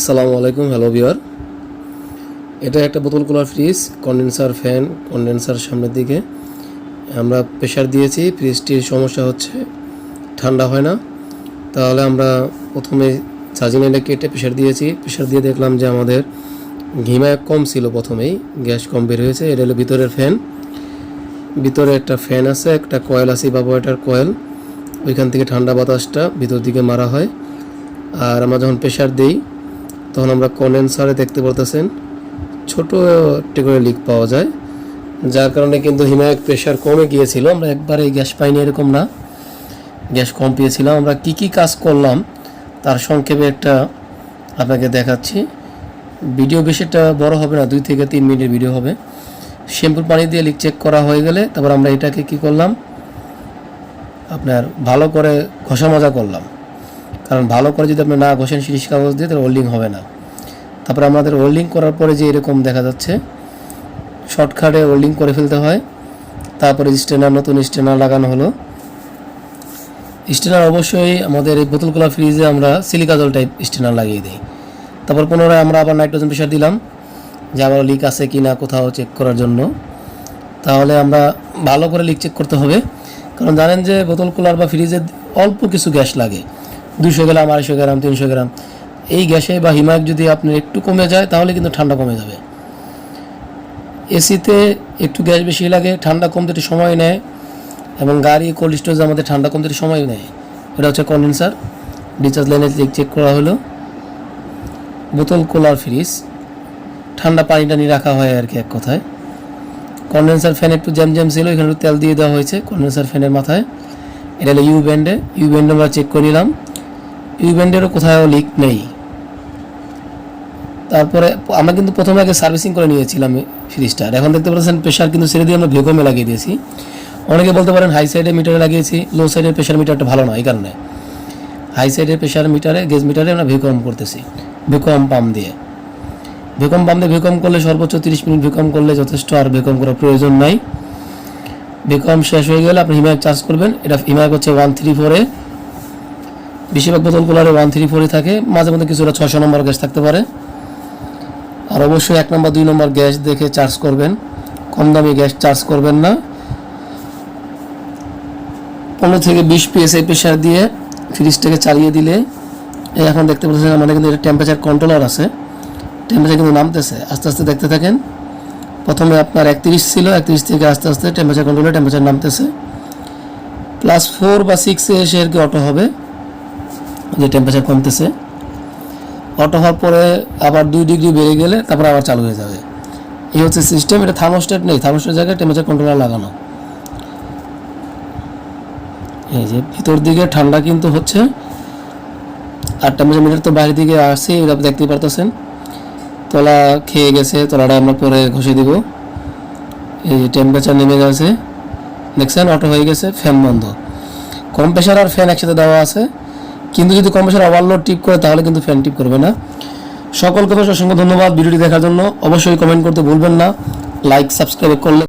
আসসালামু আলাইকুম হ্যালো বিয়ার এটা একটা বোতল cooler fridge condenser fan condenser সামনের দিকে। আমরা প্রেশার দিয়েছি ফ্রিজটির সমস্যা হচ্ছে, ঠান্ডা হয় না। তাহলে আমরা প্রথমে চার্জিং লাইনটা কেটে প্রেশার দিয়েছি। প্রেশার দিয়ে দেখলাম যে আমাদের ঘিমা কম ছিল প্রথমেই, গ্যাস কম বের হয়েছে। এটা হলো ভিতরের ফ্যান ভিতরে একটা ফ্যান আছে, একটা কয়েল আছে বাবোয়াটার কয়েল ওইখান থেকে ঠান্ডা বাতাসটা ভিতর দিকে মারা হয়। আর আমরা যখন প্রেশার দিই তখন আমরা কন্ডেন্সারে দেখতে পারতেছেন, ছোট একটি করে লিক পাওয়া যায়, যার কারণে কিন্তু হিমায়ক প্রেশার কমে গিয়েছিল। আমরা একবারে গ্যাস পাইনি এরকম না। গ্যাস কম পেয়েছিলাম। আমরা কি কি কাজ করলাম তার সংক্ষেপে একটা আপনাকে দেখাচ্ছি। ভিডিও বেশি একটা বড় হবে না, দুই থেকে তিন মিনিটের ভিডিও হবে। শ্যাম্পুর পানি দিয়ে লিক চেক করা হয়ে গেলে তারপর আমরা এটাকে কি করলাম? আপনার ভালো করে ঘষা মাজা করলাম। কারণ ভালো করে যদি আপনি না ঘষেন শিরিষ কাগজ দিয়ে, তাহলে হোল্ডিং হবে না। তারপরে আমাদের হোল্ডিং করার পরে যে এরকম দেখা যাচ্ছে শর্টকাটে হোল্ডিং করে ফেলতে হয়। তারপরে স্টেনার নতুন স্টেনার লাগানো হলো। স্টেনার অবশ্যই আমাদের এই বোতলগুলা ফ্রিজে আমরা সিলিকা জল টাইপ স্টেনার লাগিয়ে দিই। তারপর পুনরায় আমরা আবার নাইট্রোজেন প্রেশার দিলাম, যে আবার লিক আছে কি না, কোথাও চেক করার জন্য। তাহলে আমরা ভালো করে লিক চেক করতে হবে। কারণ জানেন যে বোতল কুলার বা ফ্রিজে অল্প কিছু গ্যাস লাগে। দুশো গ্রাম, আড়াইশো গ্রাম, তিনশো গ্রাম। এই গ্যাসে বা হিমায়ক যদি আপনার একটু কমে যায়, তাহলে কিন্তু ঠান্ডা কমে যাবে। এসিতে একটু গ্যাস বেশি লাগে, ঠান্ডা কমতে একটু সময় নেয় এবং গাড়ি কোল্ড স্টোরেজ আমাদের ঠান্ডা কমতে একটু সময় নেয়। এটা হচ্ছে কন্ডেন্সার ডিচার্জ লাইনে চেক করা হলো। বোতল কুলার ফ্রিজ ঠান্ডা পানি টানি রাখা হয় আর কি এক কথায়। কন্ডেন্সার ফ্যান একটু জ্যাম জ্যাম ছিল, এখানে তেল দিয়ে দেওয়া হয়েছে কন্ডেন্সার ফ্যানের মাথায়। এটা হলো ইউ ব্যান্ডে ইউ ব্যান্ডে আমরা চেক করে নিলাম। ইউ ব্যান্ডেরও কোথাও লিক নেই। তারপরে আমরা কিন্তু প্রথমে আগে সার্ভিসিং করে নিয়েছিলাম ফ্রিজটার এখন দেখতে পাচ্ছেন প্রেশার কিন্তু ছেড়ে দিয়ে আমরা ভেকমে লাগিয়ে দিয়েছি। অনেকে বলতে পারেন হাই সাইডে মিটারে লাগিয়েছি লো সাইডের প্রেশার মিটারটা ভালো নয় এই কারণে। হাই সাইডের প্রেশার মিটারে গেজ মিটারে আমরা ভেকম করতেছি ভেকম পাম্প দিয়ে। ভেকম পাম্প দিয়ে ভেকম করলে সর্বোচ্চ তিরিশ মিনিট ভেকম করলে যথেষ্ট, আর ভেকম করার প্রয়োজন নাই। ভেকম শেষ হয়ে গেলে আপনি হিমায়ক চার্জ করবেন। এটা হিমায়ক হচ্ছে ওয়ান থ্রি ফোরে বেশিরভাগ বোতল কুলারে ওয়ান থ্রি ফোরে থাকে, মাঝে মধ্যে কিছুটা ছশো নম্বর গ্যাস থাকতে পারে। আর অবশ্যই এক নম্বর, দুই নম্বর গ্যাস দেখে চার্জ করবেন। কম দামি গ্যাস চার্জ করবেন না। পনেরো থেকে বিশ পিএসআই প্রেশার দিয়ে ফ্রিজটাকে চালিয়ে দিলে, এই এখন দেখতে পাচ্ছেন আমাদের কিন্তু এটা টেম্পারেচার কন্ট্রোলার আছে। টেম্পারেচার কিন্তু নামতেছে, আস্তে আস্তে দেখতে থাকেন। প্রথমে আপনার একত্রিশ ছিল, একত্রিশ থেকে আস্তে আস্তে টেম্পারেচার কন্ট্রোলে টেম্পারেচার নামতেছে। প্লাস ফোর বা সিক্সে এসে আর কি অটো হবে। যে টেম্পারেচার কমতেছে অটো হওয়ার পরে আবার দুই ডিগ্রি বেড়ে গেলে তারপর আবার চালু হয়ে যাবে। এই হচ্ছে সিস্টেম এটা থার্মোস্ট্যাট নেই থার্মোস্ট্যাট জায়গায় টেম্পারেচার কন্ট্রোলার লাগানো। এই যে ভিতর দিকে ঠান্ডা কিন্তু হচ্ছে, আর টেম্পারেচার মিটার তো বাইরের দিকে আসছে, এটা দেখতেই পারতেছেন। তলা খেয়ে গেছে, তলাটা আমরা পরে ঘষে দিব। এই যে টেম্পারেচার নেমে গেছে, দেখছেন? অটো হয়ে গেছে ফ্যান বন্ধ। কম্প্রেসার আর ফ্যান একসাথে দেওয়া আছে। কিন্তু যদি কম্প্রেসার ওভারলোড টিপ করে, তাহলে কিন্তু ফ্যান টিপ করবে না। সকলকে অসংখ্য ধন্যবাদ ভিডিওটি দেখার জন্য। অবশ্যই কমেন্ট করতে ভুলবেন না। লাইক সাবস্ক্রাইব করলে